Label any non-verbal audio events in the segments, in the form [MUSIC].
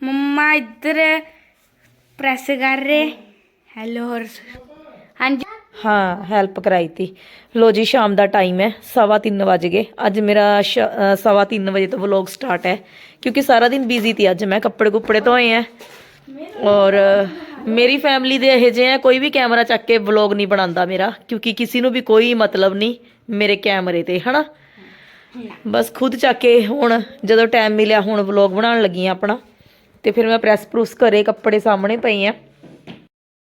ਮੰਮਾ, ਇੱਧਰ ਪ੍ਰੈਸ ਕਰ ਰਹੇ। ਹੈਲੋ ਹੋਰ। ਹਾਂਜੀ। ਹਾਂ ਹੈਲਪ ਕਰਾਈ ਤੀ। ਲੋ ਜੀ, ਸ਼ਾਮ ਦਾ ਟਾਈਮ ਹੈ, ਸਵਾ ਤਿੰਨ ਵਜ ਗਏ। ਅੱਜ ਮੇਰਾ ਸਵਾ ਤਿੰਨ ਵਜੇ ਤੋਂ ਵਲੌਗ ਸਟਾਰਟ ਹੈ, ਕਿਉਂਕਿ ਸਾਰਾ ਦਿਨ ਬਿਜ਼ੀ ਤੀ ਅੱਜ ਮੈਂ, ਕੱਪੜੇ ਕੁੱਪੜੇ ਧੋਏ ਹੈ ਔਰ ਮੇਰੀ ਫੈਮਿਲੀ ਦੇ ਇਹ ਜਿਹੇ ਆ ਕੋਈ ਵੀ ਕੈਮਰਾ ਚੱਕ ਕੇ ਵਲੌਗ ਨਹੀਂ ਬਣਾਉਂਦਾ ਮੇਰਾ, ਕਿਉਂਕਿ ਕਿਸੇ ਨੂੰ ਵੀ ਕੋਈ ਮਤਲਬ ਨਹੀਂ ਮੇਰੇ ਕੈਮਰੇ ਤੇ, ਹਨਾ? ਬਸ ਖੁਦ ਚੱਕ ਕੇ ਹੁਣ ਜਦੋਂ ਟਾਈਮ ਮਿਲਿਆ, ਹੁਣ ਵਲੌਗ ਬਣਾਉਣ ਲੱਗੀ ਆ ਆਪਣਾ। ਤੇ ਫਿਰ ਮੈਂ ਪ੍ਰੈਸ ਪ੍ਰੂਸ ਘਰੇ ਕੱਪੜੇ ਸਾਹਮਣੇ ਪਏ ਆ।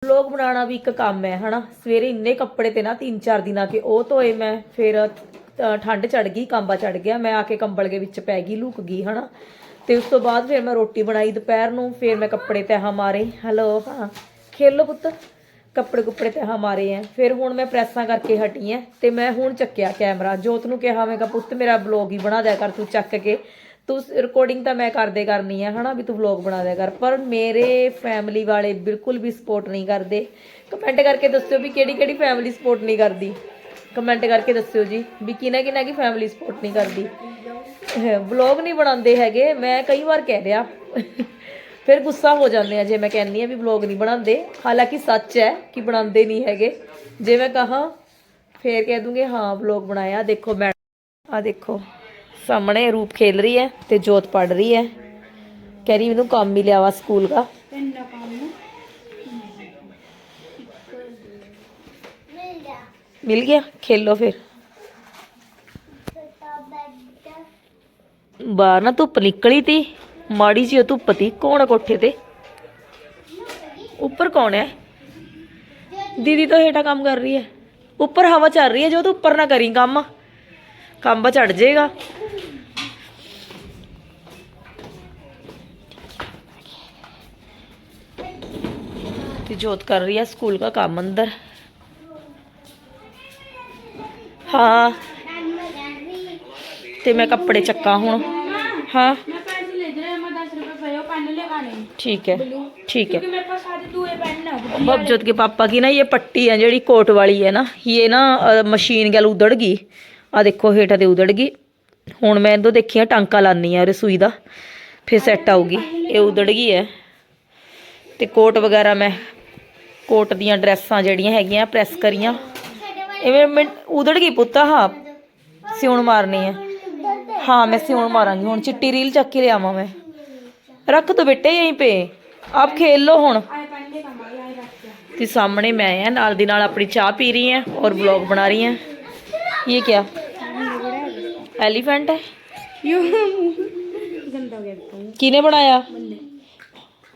ਵਲੌਗ ਬਣਾਉਣਾ ਵੀ ਇੱਕ ਕੰਮ ਹੈ ਹਨਾ? ਸਵੇਰੇ ਇੰਨੇ ਕੱਪੜੇ ਤੇ ਨਾ ਤਿੰਨ ਚਾਰ ਦਿਨਾਂ ਕੇ ਉਹ ਧੋਏ ਮੈਂ ਫਿਰ ਅ, ਠੰਡ ਚੜ ਗਈ ਕਾਂਬਾ ਚੜ ਗਿਆ ਮੈਂ ਆ ਕੇ ਕੰਬਲ ਦੇ ਵਿੱਚ ਪੈ ਗਈ ਲੁਕ ਗਈ ਹਨਾ? ਤੇ ਉਸ ਤੋਂ ਬਾਅਦ ਫਿਰ ਮੈਂ ਰੋਟੀ ਬਣਾਈ ਦੁਪਹਿਰ ਨੂੰ ਫਿਰ ਮੈਂ ਕੱਪੜੇ ਤਹਾਂ ਮਾਰੇ। ਹੈਲੋ ਹਾਂ ਖੇਲੋ ਪੁੱਤ। ਕੱਪੜੇ ਕੁੱਪੜੇ ਤਹਾਂ ਮਾਰੇ ਆ ਫਿਰ ਹੁਣ ਮੈਂ ਪ੍ਰੈਸਾਂ ਕਰਕੇ ਹਟੀ ਆ ਤੇ ਮੈਂ ਹੁਣ ਚੱਕਿਆ ਕੈਮਰਾ। ਜੋਤ ਨੂੰ ਕਿਹਾ ਮੈਂ ਕਿਹਾ ਪੁੱਤ ਮੇਰਾ ਵਲੌਗ ਹੀ ਬਣਾ ਦਿਆ ਕਰ ਤੂੰ ਚੱਕ ਕੇ। ਤੂੰ ਰਿਕਾਰਡਿੰਗ ਤਾਂ ਮੈਂ ਕਰਦੇ ਕਰਨੀ ਆ, ਹਨਾ, ਵੀ ਤੂੰ ਵਲੌਗ ਬਣਾ ਦਿਆ ਕਰ। ਪਰ ਮੇਰੇ ਫੈਮਿਲੀ ਵਾਲੇ ਬਿਲਕੁਲ ਵੀ ਸਪੋਰਟ ਨਹੀਂ ਕਰਦੇ। ਕਮੈਂਟ ਕਰਕੇ ਦੱਸਿਓ ਵੀ ਕਿਹੜੀ ਕਿਹੜੀ ਫੈਮਿਲੀ ਸਪੋਰਟ ਨਹੀਂ ਕਰਦੀ। ਕਮੈਂਟ ਕਰਕੇ ਦੱਸਿਓ ਜੀ, ਵੀ ਕਿਹਨਾਂ ਕਿਹਨਾਂ ਕੀ ਫੈਮਿਲੀ ਸਪੋਰਟ ਨਹੀਂ ਕਰਦੀ। ਵਲੌਗ ਨਹੀਂ ਬਣਾਉਂਦੇ ਹੈਗੇ, ਮੈਂ ਕਈ ਵਾਰ ਕਹਿ ਰਿਹਾ ਫਿਰ ਗੁੱਸਾ ਹੋ ਜਾਂਦੇ ਆ, ਜੇ ਮੈਂ ਕਹਿੰਨੀ ਆ ਵੀ ਵਲੌਗ ਨਹੀਂ ਬਣਾਉਂਦੇ। ਹਾਲਾਂਕਿ ਸੱਚ ਹੈ ਕਿ ਬਣਾਉਂਦੇ ਨਹੀਂ ਹੈਗੇ। ਜੇ ਮੈਂ ਕਹਾ, ਫੇਰ ਕਹਿ ਦੂੰਗੇ, ਹਾਂ ਵਲੌਗ ਬਣਾਇਆ, ਦੇਖੋ, ਮੈਂ ਆ ਦੇਖੋ। ਸਾਹਮਣੇ ਰੂਪ ਖੇਲ ਰਹੀ ਹੈ ਤੇ ਜੋਤ ਪੜ ਰਹੀ ਹੈ। ਕਹਿ ਰਹੀ ਮੈਨੂੰ ਕੰਮ ਮਿਲਿਆ ਵਾ ਸਕੂਲ ਦਾ। ਇੰਨਾ ਕੰਮ ਮਿਲ ਗਿਆ। ਖੇਲੋ ਫਿਰ। ਬਾਹਰ ਨਾ ਧੁੱਪ ਨਿਕਲੀ ਤੀ। ਮਾੜੀ ਜਿਹੀ ਧੁੱਪ ਤੀ। ਕੌਣ ਆ ਕੋਠੇ ਤੇ? ਉੱਪਰ ਕੌਣ ਹੈ? ਦੀਦੀ ਤਾਂ ਹੇਠਾਂ ਕੰਮ ਕਰ ਰਹੀ ਹੈ। ਉੱਪਰ ਹਵਾ ਚੱਲ ਰਹੀ ਹੈ। ਜੋ ਤੂੰ ਉੱਪਰ ਨਾ ਕਰੀ ਕੰਮ। ਕੰਬਾ ਚੜ ਜਾਏਗਾ। ਤੇ ਜੋਤ ਕਰ ਰਹੀ ਹੈ ਸਕੂਲ ਦਾ ਕੰਮ ਅੰਦਰ ਹਾਂ ਤੇ ਮੈਂ ਕੱਪੜੇ ਚੱਕਾਂ ਹੁਣ ਹਾਂ ਮੈਂ ਪੈਸੇ ਲੈ ਜਰੇ ਮੈਂ 10 ਰੁਪਏ ਪਏ ਉਹ ਪੈਨ ਲਗਾਣੇ ठीक है ठीक है क्योंकि मेरे पास सारे दूए पेन है बबजोत के पापा की ना ये पट्टी है ਜਿਹੜੀ ਕੋਟ ਵਾਲੀ ਹੈ ਨਾ ਇਹ ਨਾ ਅ, ਮਸ਼ੀਨ ਗੱਲ ਉਧੜ ਗਈ ਆ ਦੇਖੋ ਹੇਠਾਂ ਤੇ ਉਧੜ ਗਈ ਹੁਣ ਮੈਂ ਇਹਦੋਂ ਦੇਖੀਆਂ ਟਾਂਕਾ ਲਾਨੀ ਆ ਰਸੂਈ ਦਾ ਫਿਰ ਸੈੱਟ ਆਊਗੀ ਇਹ ਉਧੜ ਗਈ ਹੈ ਤੇ ਕੋਟ ਵਗੈਰਾ ਮੈਂ ਕੋਟ ਦੀਆਂ ਡਰੈਸਾਂ ਜਿਹੜੀਆਂ ਹੈਗੀਆਂ ਪ੍ਰੈਸ ਕਰੀਆਂ ਇਵੇਂ ਮੈਂ ਉਧੜ ਗਈ ਪੁੱਤਾ ਹਾਂ ਸਿਉਣ ਮਾਰਨੀ ਹੈ ਹਾਂ ਮੈਂ ਸਿਉਣ ਮਾਰਾਂਗੀ ਹੁਣ ਚਿੱਟੀ ਰੀਲ ਚੱਕ ਕੇ ਲਿਆਵਾਂ ਮੈਂ ਰੱਖ ਦੋ ਬੇਟੇ ਯਹੀਂ पे आप खेल लो ਹੁਣ आए पेन ले कमा आए रख दिया ਤੇ ਸਾਹਮਣੇ ਮੈਂ ਆ ਨਾਲ ਦੀ ਨਾਲ ਆਪਣੀ ਚਾਹ ਪੀ ਰਹੀ ਹਾਂ ਔਰ ਵਲੌਗ ਬਣਾ ਰਹੀ ਹਾਂ ਇਹ ਕੀ ਐਲੀਫੈਂਟ ਹੈ यो गंदा हो गया तो ਕਿਨੇ ਬਣਾਇਆ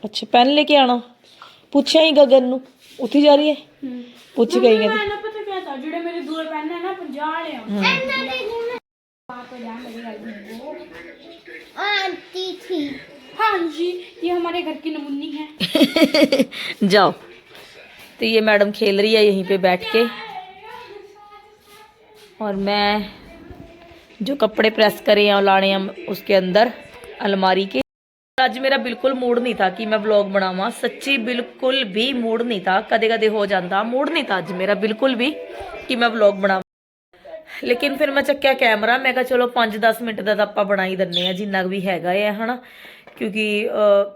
ਅੱਛਾ ਪੈਨ ਲੈ ਕੇ ਆਣਾ ਪੁੱਛਿਆ ਹੀ ਗਗਨ ਨੂੰ ਉੱਠੀ ਜਾ ਰਹੀ ਹੈ ਪੁੱਛ ਗਈ ਕਹਿੰਦੀ मैंने पता क्या था जेडे मेरे दूए पेन है ना 50 वाले आंटी थी हाँ जी ये हमारे घर की नमूनी है जाओ तो ये मैडम खेल रही है यहीं पे बैठ के और मैं जो कपड़े प्रेस करे हैं और लाने हैं उसके अंदर अलमारी के ਅੱਜ ਮੇਰਾ ਬਿਲਕੁਲ ਮੂਡ ਨਹੀਂ ਥਾ ਕਿ ਮੈਂ ਵਲੌਗ ਬਣਾਵਾਂ। ਸੱਚੀ ਬਿਲਕੁਲ ਵੀ ਮੂਡ ਨਹੀਂ ਥਾ। ਕਦੇ ਕਦੇ ਹੋ ਜਾਂਦਾ। ਮੂਡ ਨਹੀਂ ਥਾ ਅੱਜ ਮੇਰਾ ਬਿਲਕੁਲ ਵੀ ਕਿ ਮੈਂ ਵਲੌਗ ਬਣਾਵਾਂ। ਲੇਕਿਨ ਫਿਰ ਮੈਂ ਚੱਕਿਆ ਕੈਮਰਾ ਮੈਂ ਕਿਹਾ ਚਲੋ 5-10 ਮਿੰਟ ਦਾ ਤਾਂ ਆਪਾਂ ਬਣਾ ਦਿੰਨੇ ਆ, ਜਿੰਨਾ ਵੀ ਹੈਗਾ ਹੈ ਹਨਾ। ਕਿਉਂਕਿ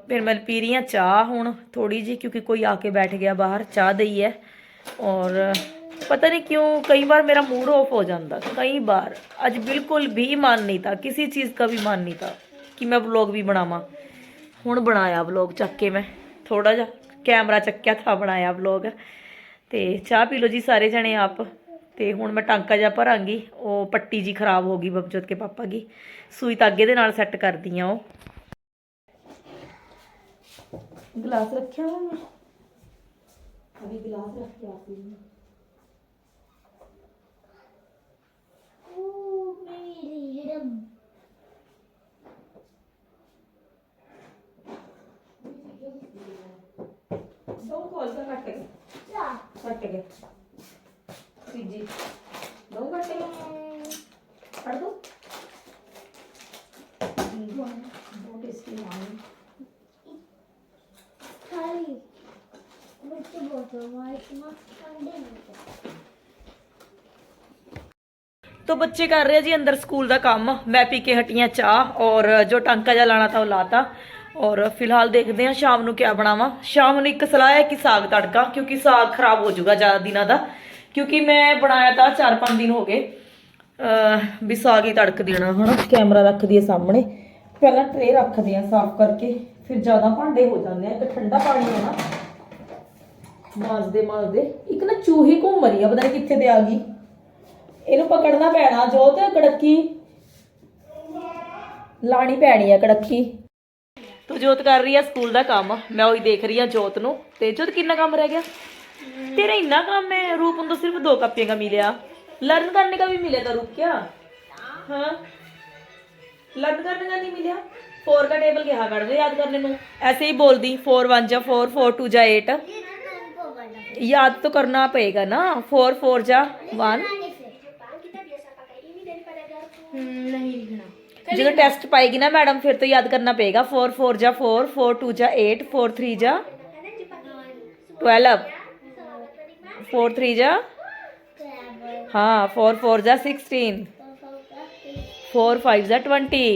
ਫਿਰ ਮੈਂ ਪੀ ਰਹੀ ਆ ਚਾਹ ਹੁਣ ਥੋੜੀ ਜੀ ਕਿਉਂਕਿ ਕੋਈ ਆ ਕੇ ਬੈਠ ਗਿਆ ਬਾਹਰ, ਚਾਹ ਦੇਈ ਹੈ। ਔਰ ਪਤਾ ਨਹੀਂ ਕਿਉਂ ਕਈ ਵਾਰ ਮੇਰਾ ਮੂਡ ਆਫ ਹੋ ਜਾਂਦਾ। ਕਈ ਵਾਰ। ਅੱਜ ਬਿਲਕੁਲ ਵੀ ਮਨ ਨਹੀਂ ਤਾਂ ਕਿਸੇ ਚੀਜ਼ ਦਾ ਵੀ ਮਨ ਨਹੀਂ ਤਾਂ ਕਿ ਮੈਂ ਵਲੌਗ ਵੀ ਬਣਾਵਾਂ। ਹੁਣ ਬਣਾਇਆ ਵਲੌਗ ਚੱਕ ਕੇ ਮੈਂ ਥੋੜਾ ਜਿਹਾ ਕੈਮਰਾ ਚੱਕਿਆ ਥਾ ਬਣਾਇਆ ਵਲੌਗ ਤੇ ਚਾਹ ਪੀ ਲਓ ਜੀ ਸਾਰੇ ਜਣੇ ਆਪ। ਤੇ ਹੁਣ ਮੈਂ ਟਾਂਕਾ ਜਿਹਾ ਭਰਾਂਗੀ, ਉਹ ਪੱਟੀ ਜੀ ਖਰਾਬ ਹੋ ਗਈ ਬਬਜੋਤ ਕੇ ਪਾਪਾ ਦੀ। ਸੂਈ ਤਾਗੇ ਦੇ ਨਾਲ ਸੈੱਟ ਕਰਦੀ ਆ ਉਹ। ਗਲਾਸ ਰੱਖਿਆ ਹੋਇਆ? ਮੈਂ ਅਭੀ ਗਲਾਸ ਰੱਖ ਕੇ ਆਤੀ ਹੂੰ। तो बच्चे कर रहे जी अंदर स्कूल का काम। मैं पी के हटी चाह और जो टांका जहा लाना था वो लाता। ਔਰ ਫਿਲਹਾਲ ਦੇਖਦੇ ਹਾਂ ਸ਼ਾਮ ਨੂੰ ਕਿਆ ਬਣਾਵਾਂ। ਸ਼ਾਮ ਨੂੰ ਇੱਕ ਸਲਾਹ ਹੈ ਕਿ ਸਾਗ ਤੜਕਾ, ਕਿਉਂਕਿ ਸਾਗ ਖਰਾਬ ਹੋ ਜਾਊਗਾ ਜ਼ਿਆਦਾ ਦਿਨਾਂ ਦਾ। ਕਿਉਂਕਿ ਮੈਂ ਬਣਾਇਆ ਤਾਂ 4-5 ਦਿਨ ਹੋ ਗਏ। ਅਹ ਵੀ ਸਾਗ ਹੀ ਤੜਕ ਦੇਣਾ, ਹਨਾ? ਕੈਮਰਾ ਰੱਖ ਦਈਏ ਸਾਹਮਣੇ। ਪਹਿਲਾਂ ਟਰੇ ਰੱਖਦੇ ਆ ਸਾਫ਼ ਕਰਕੇ, ਫਿਰ ਜ਼ਿਆਦਾ ਭਾਂਡੇ ਹੋ ਜਾਂਦੇ ਆ, ਇੱਕ ਠੰਡਾ ਪਾਣੀ ਹੈ ਨਾ। ਮਾਜ਼ਦੇ ਮਾਜ਼ਦੇ। ਇੱਕ ਨਾ ਚੂਹੀ ਘੁੰਮ ਰਹੀ ਆ, ਪਤਾ ਨਹੀਂ ਕਿੱਥੇ ਤੇ ਆ ਗਈ। ਇਹਨੂੰ ਪਕੜਨਾ ਪੈਣਾ ਜੋ ਤੇ ਕੜਕੀ। ਲਾਣੀ ਪੈਣੀ ਆ ਕੜਕੀ। ਤੋ ਜੋਤ ਕਰ ਰਹੀ ਆ ਸਕੂਲ ਦਾ ਕੰਮ। ਮੈਂ ਉਹੀ ਦੇਖ ਰਹੀ ਆ ਜੋਤ ਨੂੰ। ਤੇ ਜੋਤ ਕਿੰਨਾ ਕੰਮ ਰਹਿ ਗਿਆ? ਤੇਰਾ ਇੰਨਾ ਕੰਮ ਹੈ। ਰੂਪ ਨੂੰ ਸਿਰਫ ਦੋ ਕਾਪੀਆਂ ਦਾ ਮਿਲਿਆ। ਲਰਨ ਕਰਨੇ ਦਾ ਵੀ ਮਿਲਿਆ ਤਾਂ ਰੂਪ ਕਿਆ? ਲਰਨ ਕਰਨੇ ਦਾ ਨਹੀਂ ਮਿਲਿਆ? 4 ਦਾ ਟੇਬਲ ਕਿਹਾ ਕੱਢਦੇ ਯਾਦ ਕਰਨੇ ਨੂੰ। ਐਸੇ ਹੀ ਬੋਲਦੀ 4 1 ਜਾਂ 4 4 2 ਜਾਂ 8 ਯਾਦ ਤਾਂ ਕਰਨਾ ਪਏਗਾ ਨਾ। 4 4 ਜਾਂ 1 जो टेस्ट पाएगी ना मैडम फिर तो याद करना पड़ेगा फोर फोर जा फोर फोर टू जा एट फोर थ्री जा ट्वेल्व फोर थ्री जा हाँ फोर फोर जा सिक्सटीन फोर फाइव जा ट्वेंटी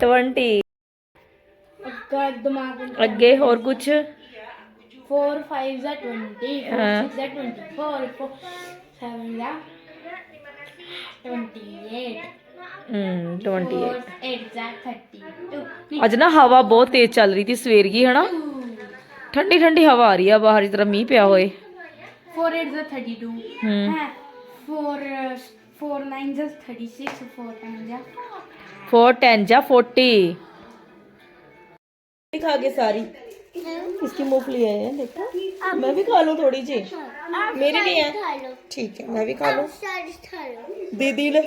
ट्वेंटी अगे और कुछ फोर फाइव जा ट्वेंटी फोर सेवन जा ट्वेंटी एट हम्म, अज ना हवा बहुत तेज चल रही थी सवेर की है ना? ठंडी ठंडी हवा आ रही है बाहर की मीह पिया होए। फोर टेन जा खा के सारी। इसकी है देखो। मैं भी खा थोड़ी जी। मेरी नहीं है। ठीक है मैं भी खा दीदी ने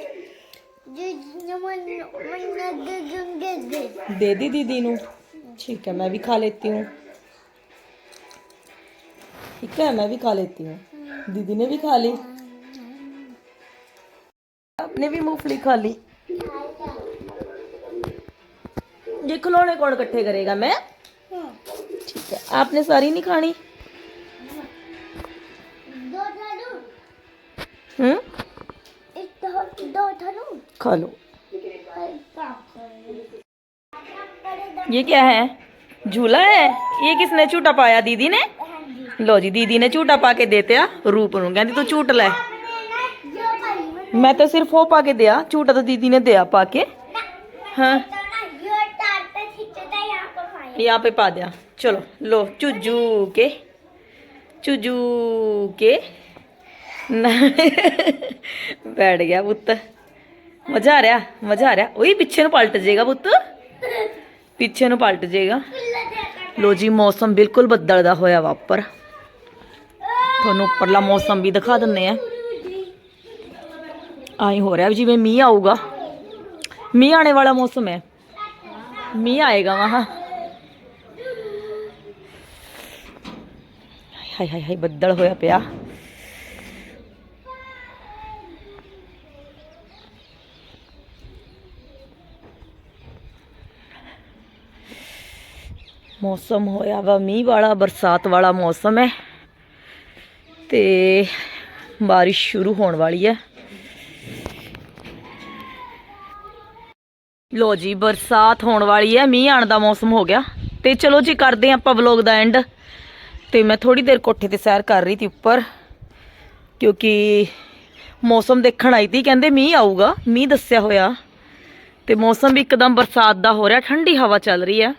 दे। दे दीदी ठीक है मैं भी खा लेती हूँ। ठीक है मैं भी खा लेती हूँ। दीदी ने भी खा ली। आपने भी मूंगफली खा ली। ये खिलौने कौन इकट्ठे करेगा मैं? ठीक है आपने सारी नहीं खानी? खा लो। ये क्या है? झूला है? ये किसने झूठा पाया? दीदी ने? लो जी, दीदी ने झूठा पा के देते आ रूप ਨੂੰ ਕਹਿੰਦੀ ਤੂੰ ਝੂਟ ਲੈ ਮੈਂ ਤਾਂ ਸਿਰਫ ਉਹ ਪਾ ਕੇ ਦਿਆ ਝੂਟਾ ਤਾਂ ਦੀਦੀ ਨੇ ਦਿਆ यहाँ पे पा दिया। चलो, लो, चुजू के चुजू के। [LAUGHS] बैठ गया पुत्र। ਮਜ਼ਾ ਆ ਰਿਹਾ, ਮਜ਼ਾ ਆ ਰਿਹਾ। ਉਹੀ ਪਿੱਛੇ ਨੂੰ ਪਲਟ ਜਾਏਗਾ ਪੁੱਤ। ਪਿੱਛੇ ਨੂੰ ਪਲਟ ਜਾਏਗਾ। ਲੋ ਜੀ, ਮੌਸਮ ਬਿਲਕੁਲ ਬੱਦਲ ਦਾ ਹੋਇਆ ਵਾ ਤੁਹਾਨੂੰ ਉੱਪਰਲਾ ਮੌਸਮ ਵੀ ਦਿਖਾ ਦਿੰਨੇ ਆ। ਆਈ ਹੋ ਰਿਹਾ ਵੀ ਜਿਵੇਂ ਮੀਂਹ ਆਊਗਾ। ਮੀਂਹ ਆਣੇ ਵਾਲਾ ਮੌਸਮ ਹੈ। ਮੀਂਹ ਆਏਗਾ ਵਹਾਂ ਹਾਏ ਹਾਏ ਹਾਏ, ਬੱਦਲ ਹੋਇਆ ਪਿਆ। ਮੌਸਮ ਹੋਇਆ ਵਾ, ਮੀਂਹ ਵਾਲਾ, ਬਰਸਾਤ ਵਾਲਾ ਮੌਸਮ ਹੈ। ਤੇ ਬਾਰਿਸ਼ ਸ਼ੁਰੂ ਹੋਣ ਵਾਲੀ ਹੈ। ਲੋ ਜੀ, ਬਰਸਾਤ ਹੋਣ ਵਾਲੀ ਹੈ, ਮੀਂਹ ਆਣ ਦਾ ਮੌਸਮ ਹੋ ਗਿਆ। ਤੇ ਚਲੋ ਜੀ, ਕਰਦੇ ਹਾਂ ਆਪਾਂ ਵਲੋਗ ਦਾ ਐਂਡ ਤੇ ਮੈਂ ਥੋੜੀ ਦੇਰ ਕੋਠੇ ਤੇ ਸੈਰ ਕਰ ਰਹੀ ਸੀ ਉੱਪਰ, ਕਿਉਂਕਿ ਮੌਸਮ ਦੇਖਣ ਆਈ ਸੀ, ਕਹਿੰਦੇ ਮੀਂਹ ਆਊਗਾ, ਮੀਂਹ ਦੱਸਿਆ ਹੋਇਆ। ਤੇ ਮੌਸਮ ਵੀ ਇੱਕਦਮ ਬਰਸਾਤ ਦਾ ਹੋ ਰਿਹਾ, ਠੰਡੀ ਹਵਾ ਚੱਲ ਰਹੀ ਹੈ।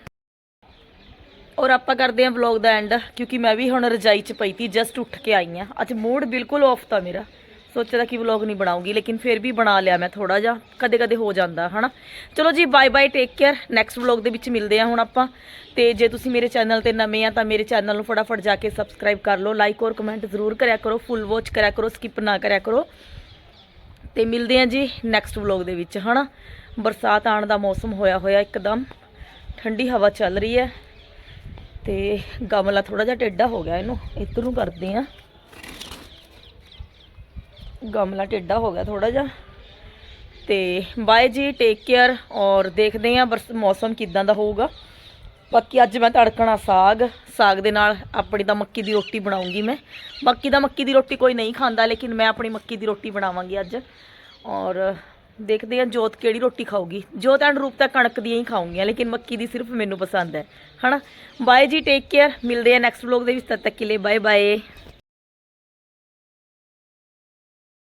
ਔਰ ਆਪਾਂ ਕਰਦੇ ਹਾਂ ਵਲੌਗ ਦਾ ਐਂਡ ਕਿਉਂਕਿ ਮੈਂ ਵੀ ਹੁਣ ਰਜਾਈ 'ਚ ਪਈ ਤੀ ਜਸਟ ਉੱਠ ਕੇ ਆਈ ਹਾਂ। ਅੱਜ ਮੂਡ ਬਿਲਕੁਲ ਆਫ ਤਾਂ ਮੇਰਾ। ਸੋਚਿਆ ਕਿ ਵਲੌਗ ਨਹੀਂ ਬਣਾਉਂਗੀ, ਲੇਕਿਨ ਫਿਰ ਵੀ ਬਣਾ ਲਿਆ ਮੈਂ ਥੋੜਾ ਜਿਹਾ। ਕਦੇ ਕਦੇ ਹੋ ਜਾਂਦਾ, ਹਨਾ? ਚਲੋ ਜੀ bye bye take care next vlog ਦੇ ਵਿੱਚ ਮਿਲਦੇ ਹਾਂ ਹੁਣ ਆਪਾਂ। ਤੇ ਜੇ ਤੁਸੀਂ ਮੇਰੇ ਚੈਨਲ ਤੇ ਨਵੇਂ ਆ, ਤਾਂ ਮੇਰੇ ਚੈਨਲ ਨੂੰ ਫਟਾਫਟ ਜਾ ਕੇ ਸਬਸਕ੍ਰਾਈਬ ਕਰ ਲਓ। ਲਾਈਕ ਔਰ ਕਮੈਂਟ ਜ਼ਰੂਰ ਕਰਿਆ ਕਰੋ। ਫੁੱਲ ਵਾਚ ਕਰਿਆ ਕਰੋ ਸਕਿਪ ਨਾ ਕਰਿਆ ਕਰੋ। ਤੇ ਮਿਲਦੇ ਹਾਂ ਜੀ ਨੈਕਸਟ ਵਲੌਗ ਦੇ ਵਿੱਚ, ਹਨਾ? ਬਰਸਾਤ ਆਉਣ ਦਾ ਮੌਸਮ ਹੋਇਆ ਹੋਇਆ ਇੱਕਦਮ। ਠੰਡੀ ਹਵਾ ਚੱਲ ਰਹੀ ਹੈ। ਤੇ ਗਮਲਾ ਥੋੜਾ ਜਿਹਾ ਟੇਢਾ ਹੋ ਗਿਆ ਇਹਨੂੰ, ਇੱਧਰ ਨੂੰ ਕਰਦੇ ਆ ਗਮਲਾ ਟੇਢਾ ਹੋ ਗਿਆ ਥੋੜਾ ਜਿਹਾ। ਤੇ ਬਾਏ ਜੀ ਟੇਕ ਕੇਅਰ ਔਰ ਦੇਖਦੇ ਆ ਬਰਸ, ਮੌਸਮ ਕਿਦਾਂ ਦਾ ਹੋਊਗਾ। ਬਾਕੀ ਅੱਜ ਮੈਂ ਤੜਕਣਾ ਸਾਗ ਸਾਗ ਦੇ ਨਾਲ ਆਪਣੀ ਤਾਂ ਮੱਕੀ ਦੀ ਰੋਟੀ ਬਣਾਉਂਗੀ ਮੈਂ। ਬਾਕੀ ਦਾ ਮੱਕੀ ਦੀ ਰੋਟੀ ਕੋਈ ਨਹੀਂ ਖਾਂਦਾ, ਲੇਕਿਨ ਮੈਂ ਆਪਣੀ ਮੱਕੀ ਦੀ ਰੋਟੀ ਬਣਾਵਾਂਗੀ ਅੱਜ। ਔਰ ਦੇਖਦੇ ਹਾਂ ਜੋਤ ਕਿਹੜੀ ਰੋਟੀ ਖਾਊਗੀ। ਜੋਤ ਐਂਡ ਰੂਪ ਤਾਂ ਕਣਕ ਦੀਆਂ ਹੀ ਖਾਉਂਗੀਆਂ ਲੇਕਿਨ ਮੱਕੀ ਦੀ ਸਿਰਫ ਮੈਨੂੰ ਪਸੰਦ ਹੈ। ਹਨਾ? ਬਾਏ ਜੀ ਟੇਕ ਕੇਅਰ ਮਿਲਦੇ ਆ ਨੈਕਸਟ ਵਲੌਗ ਦੇ ਵਿੱਚ, ਤਦ ਤੱਕ ਕੇ ਲਈ ਬਾਏ ਬਾਏ